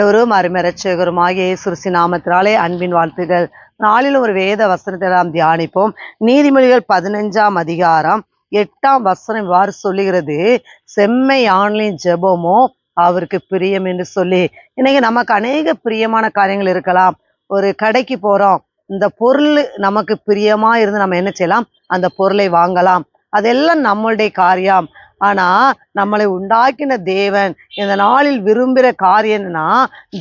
ஆண்டவரும் அருமரட்சகருமாகிய சுருசி நாமத்தினாலே அன்பின் வாழ்த்துகள் நாளில் ஒரு வேத வசனத்தை நாம் தியானிப்போம். நீதிமொழிகள் பதினஞ்சாம் அதிகாரம் எட்டாம் வசனம் இவ்வாறு சொல்லுகிறது. செம்மை ஆன்லைன் ஜெபமோ அவருக்கு பிரியம் என்று சொல்லி. இன்னைக்கு நமக்கு அநேக பிரியமான காரியங்கள் இருக்கலாம். ஒரு கடைக்கு போறோம். இந்த பொருள் நமக்கு பிரியமா இருந்து நம்ம என்ன செய்யலாம்? அந்த பொருளை வாங்கலாம். அதெல்லாம் நம்மளுடைய காரியம். ஆனா நம்மளை உண்டாக்கின தேவன் இந்த நாளில் விரும்புகிற காரியம் என்னன்னா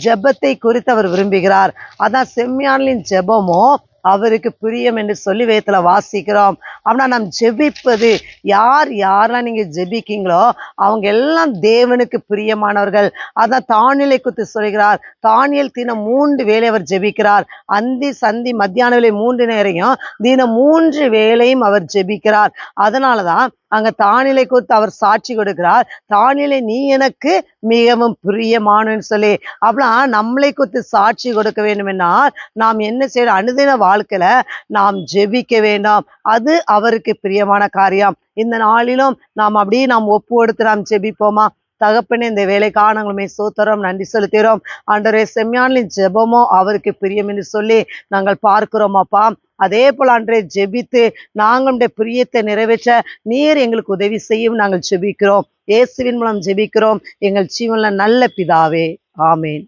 ஜெபத்தை குறித்து அவர் விரும்புகிறார். அதான் செம்மியானின் ஜெபமோ அவருக்கு பிரியம் என்று சொல்லி வேத்துல வாசிக்கிறோம். அப்படின்னா நாம் ஜெபிப்பது யார் யாரெல்லாம் நீங்க ஜெபிக்கீங்களோ அவங்க எல்லாம் தேவனுக்கு பிரியமானவர்கள். அதான் தானியலை குத்து சொல்கிறார். தானியல் தினம் மூன்று வேலை அவர் ஜெபிக்கிறார். அந்தி சந்தி மத்தியான வேலை மூன்று நேரையும் தினம் மூன்று வேலையும் அவர் ஜெபிக்கிறார். அதனாலதான் அங்க தானிலை குறித்து அவர் சாட்சி கொடுக்கிறார். தானிலை நீ எனக்கு மிகவும் பிரியமானன்னு சொல்லி. அப்படின்னா நம்மளை குறித்து சாட்சி கொடுக்க வேண்டுமென்றால் நாம் என்ன செய்யணும் அனுதின வாழ்க்கையில நாம் ஜெபிக்க வேண்டாம். அது அவருக்கு பிரியமான காரியம். இந்த நாளிலும் நாம் அப்படியே நாம் ஒப்பு கொடுத்து நாம் ஜெபிப்போமா? தகப்பனே இந்த வேலைக்காக நாங்களுமே சோத்திரம் நன்றி செலுத்துகிறோம். ஆண்டவரே செம்யானின் ஜெபமோ அவருக்கு பிரியம் என்று சொல்லி நாங்கள் பார்க்கிறோம் அப்பா. அதே போல் அன்றே ஜெபித்து நாங்களுடைய பிரியத்தை நிறைவேற்ற நீர் எங்களுக்கு உதவி செய்யும் நாங்கள் ஜெபிக்கிறோம். இயேசுவின் மூலம் ஜெபிக்கிறோம். எங்கள் ஜீவன்ல நல்ல பிதாவே. ஆமேன்.